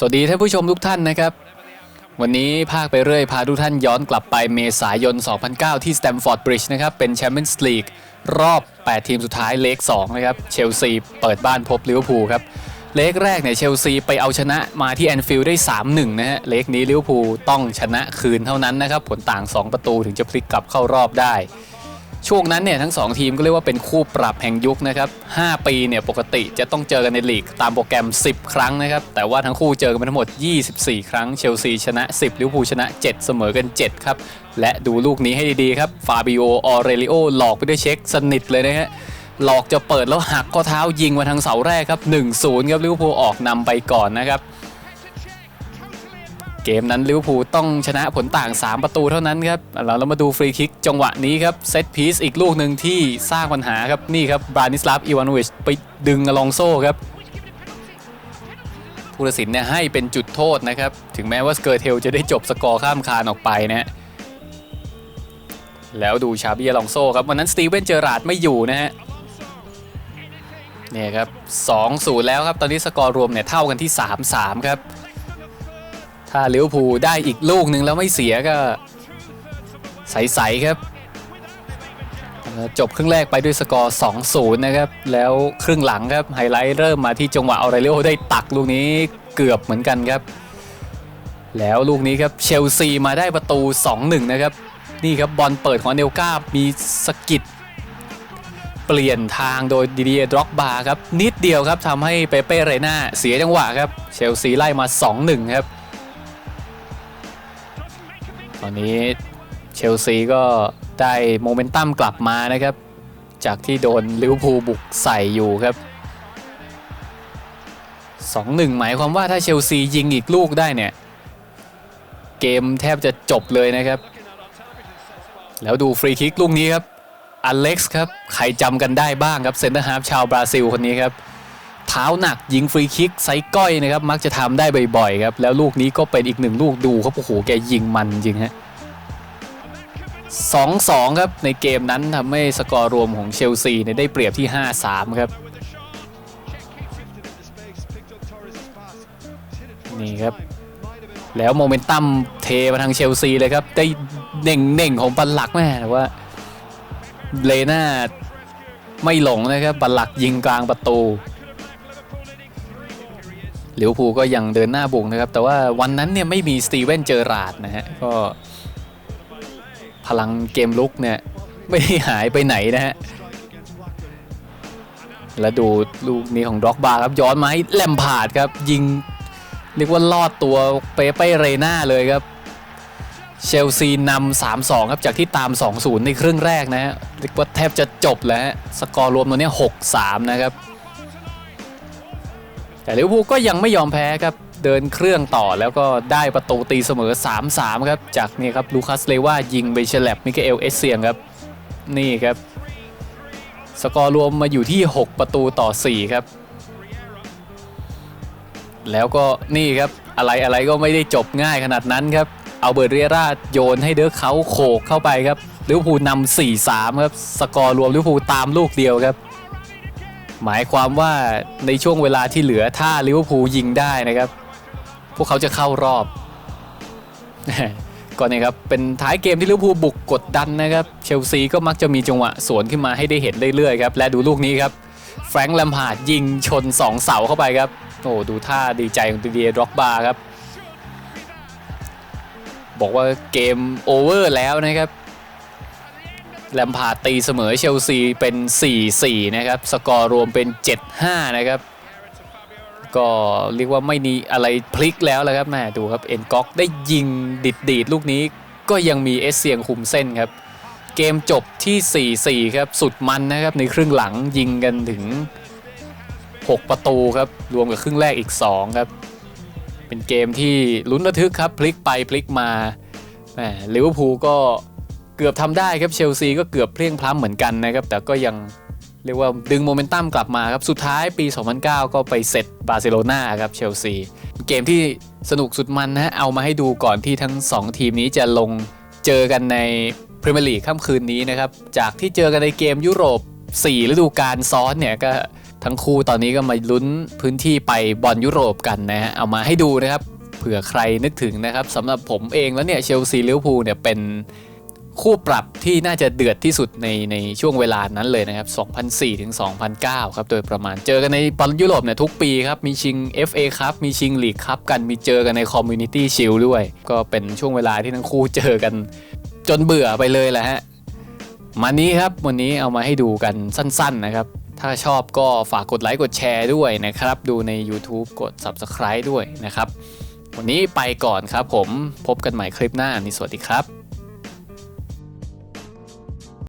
สวัสดีท่านผู้ชมทุกท่านนะครับ วันนี้ภาคไปเรื่อยพาทุกท่านย้อนกลับไปเมษายน 2009 ที่สแตมฟอร์ดบริดจ์นะครับ เป็นแชมเปี้ยนส์ลีกรอบ 8 ทีมสุดท้ายเลก2นะครับ เชลซีเปิดบ้านพบลิเวอร์พูลครับ เลกแรกเนี่ยเชลซีไปเอาชนะมาที่แอนฟิลด์ได้ 3-1 นะฮะ เลกนี้ลิเวอร์พูลต้องชนะคืนเท่านั้นนะครับ ผลต่าง 2 ประตูถึงจะพลิกกลับเข้ารอบได้ ช่วงนั้นเนี่ยทั้ง 2 ทีมก็เรียกว่าเป็นคู่ปรับแห่งยุคนะครับ5ปีเนี่ยปกติจะต้องเจอกันในลีกตามโปรแกรม 10 ครั้งนะครับ แต่ว่าทั้งคู่เจอกันมาทั้งหมด 24 ครั้งเชลซีชนะ 10ลิเวอร์พูลชนะ 7 เสมอกัน 7 ครับ และดูลูกนี้ให้ดีๆครับฟาบิโอออเรลิโอหลอกไปด้วยเช็คสนิทเลยนะฮะหลอกจะเปิดแล้วหักข้อเท้ายิงมาทางเสาแรกครับ1-0ครับลิเวอร์พูลออกนำไปก่อนนะครับ เกมนั้นลิเวอร์พูลต้องชนะผลต่าง 3 ประตูเท่านั้นครับเราเรามาดูฟรีคิกจังหวะนี้ครับเซตพีซอีกลูกหนึ่งที่สร้างปัญหาครับนี่ครับบรานิสลาฟอีวานวิชไปดึงอลองโซ่ครับผู้ตัดสินเนี่ยให้เป็นจุดโทษนะครับ ถึงแม้ว่าสเกอร์เทลจะได้จบสกอร์ข้ามคานออกไปนะฮะแล้วดูชาบีอลองโซ่ครับวันนั้นสตีเวนเจอราร์ดไม่อยู่นะฮะเนี่ยครับ2-0แล้วครับตอนนี้สกอร์รวมเนี่ยเท่ากันที่ 3-3 ครับ ถ้าเลิเวอร์พูลได้อีกลูกหนึ่งแล้วไม่เสียก็ ใส ๆ ครับ จบครึ่งแรกไปด้วยสกอร์ 2-0 นะครับ แล้วครึ่งหลังครับ ไฮไลท์เริ่มมาที่จังหวะออเรลิโอได้ตักลูกนี้เกือบเหมือนกันครับ แล้วลูกนี้ครับเชลซีมาได้ประตู 2-1 นะครับ นี่ครับบอลเปิดของเนลกามีสกิดเปลี่ยนทางโดยดิเดียดร็อกบาครับ นิดเดียวครับทำให้เปเป้เรน่าเสียจังหวะครับ เชลซีไล่มา 2-1 ครับ ตอนนี้เชลซีก็ได้โมเมนตัมกลับมานะครับ จากที่โดนลิเวอร์พูลบุกใส่อยู่ครับ 2-1 หมายความว่าถ้าเชลซียิงอีกลูกได้เนี่ย เกมแทบจะจบเลยนะครับ แล้วดูฟรีคิกลูกนี้ครับอเล็กซ์ครับ ใครจำกันได้บ้างครับเซนเตอร์ฮาล์ฟชาวบราซิลคนนี้ครับ เท้าหนักยิงฟรีคิกไซส์ก้อยนะครับมักจะทำได้บ่อยๆครับแล้วลูกนี้ก็เป็นอีกหนึ่งลูกดูครับโอ้โหแกยิงมันจริงฮะสองสองครับในเกมนั้นทำให้สกอร์รวมของเชลซีได้เปรียบที่ 5-3 ครับนี่ครับแล้วโมเมนตัมเทมาทางเชลซีเลยครับ ได้เน่งเน่งของบัลลักแม่แต่ว่าเลน่าไม่หลงนะครับบัลลักยิงกลางประตู ลิเวอร์พูลก็ยังเดินหน้าบุกนะครับ แต่ว่าวันนั้นเนี่ยไม่มีสตีเวนเจอราร์ดนะฮะก็พลังเกมลุกเนี่ยไม่หายไปไหนนะฮะแล้วดูลูกนี้ของด็อกบาร์ครับย้อนมาให้แลมพาดครับ ยิงเรียกว่าลอดตัวเปเป้เรน่าเลยครับ เชลซีนำ3-2 ครับจากที่ตาม 2-0 ในครึ่งแรกนะฮะเรียกว่าแทบจะจบแล้วฮะสกอร์รวมตัวนี้ 6-3 นะครับ แต่ลิเวอร์พูลก็ยังไม่ยอมแพ้ครับเดินเครื่องต่อแล้วก็ได้ประตูตีเสมอ 3-3 ครับจากนี่ครับลูคัสเลว่ายิงไปเฉลับมิเกเอลเอสเซียงครับนี่ครับ สกอร์รวมมาอยู่ที่ 6 ประตูต่อ 4 ครับ แล้วก็นี่ครับอะไรอะไรก็ไม่ได้จบง่ายขนาดนั้นครับเอาเบิร์เรียราโยนให้เดอร์เขาโขกเข้าไปครับลิเวอร์พูลนำ4-3 ครับ สกอร์รวมลิเวอร์พูลตามลูกเดียวครับ หมายความว่าในช่วงเวลาที่เหลือถ้าลิเวอร์พูลยิงได้นะครับ พวกเขาจะเข้ารอบก่อนนี้ครับเป็นท้ายเกมที่ลิเวอร์พูลบุกกดดันนะครับเชลซีก็มักจะมีจังหวะสวนขึ้นมาให้ได้เห็นเรื่อยๆครับและดูลูกนี้ครับแฟรงค์แลมพาร์ดยิงชน 2 เสาเข้าไปครับโอ้ดูท่าดีใจของดิเดียดร็อกบาร์ครับ บอกว่าเกมโอเวอร์แล้วนะครับ แลมพาร์ตีเสมอเชลซีเป็น 4-4 นะครับ สกอร์รวมเป็น 7-5 นะครับ ก็เรียกว่าไม่มีอะไรพลิกแล้วแล้วครับแม่ดูครับ เอ็นก๊อกได้ยิงดิดดีดลูกนี้ก็ยังมีเอสเซียงคุมเส้นครับ เกมจบที่ 4-4 ครับ สุดมันนะครับ ในครึ่งหลังยิงกันถึง 6 ประตูครับ รวมกับครึ่งแรกอีก 2 ครับ เป็นเกมที่ลุ้นระทึกครับ พลิกไปพลิกมาแหมลิเวอร์พูลก็ เกือบทำได้ครับเชลซีก็เกือบเพลียงพล้ำเหมือนกันนะครับ แต่ก็ยังเรียกว่าดึงโมเมนตัมกลับมาครับ สุดท้ายปี 2009 ก็ไปเสร็จบาร์เซโลนาครับเชลซีเกมที่สนุกสุดมันนะฮะเอามาให้ดูก่อนที่ทั้ง 2 ทีมนี้จะลงเจอกันในพรีเมียร์ลีกค่ำคืนนี้นะครับ จากที่เจอกันในเกมยุโรป 4 ฤดูกาลซ้อนเนี่ยก็ทั้งคู่ตอนนี้ก็มาลุ้นพื้นที่ไปบอลยุโรปกันนะฮะเอามาให้ดูนะครับเผื่อใครนึกถึงนะครับสำหรับผมเองแล้วเนี่ยเชลซีลิเวอร์พูลเนี่ยเป็น คู่ปรับที่น่าจะเดือดที่สุดในในช่วงเวลานั้นเลยนะครับ 2004ถึง2009 ครับ โดยประมาณเจอกันในบอลยุโรปเนี่ยทุกปีครับ มีชิง FA ครับ มีชิงลีกครับกัน มีเจอกันในคอมมูนิตี้ชิลด้วย ก็เป็นช่วงเวลาที่ทั้งคู่เจอกัน จนเบื่อไปเลยแหละฮะ มานี้ครับ วันนี้เอามาให้ดูกันสั้นๆนะครับ ถ้าชอบก็ฝากกดไลค์กดแชร์ด้วยนะครับ ดูใน YouTube กด Subscribe ด้วยนะครับ วันนี้ไปก่อนครับผม พบกันใหม่คลิปหน้านี่สวัสดีครับ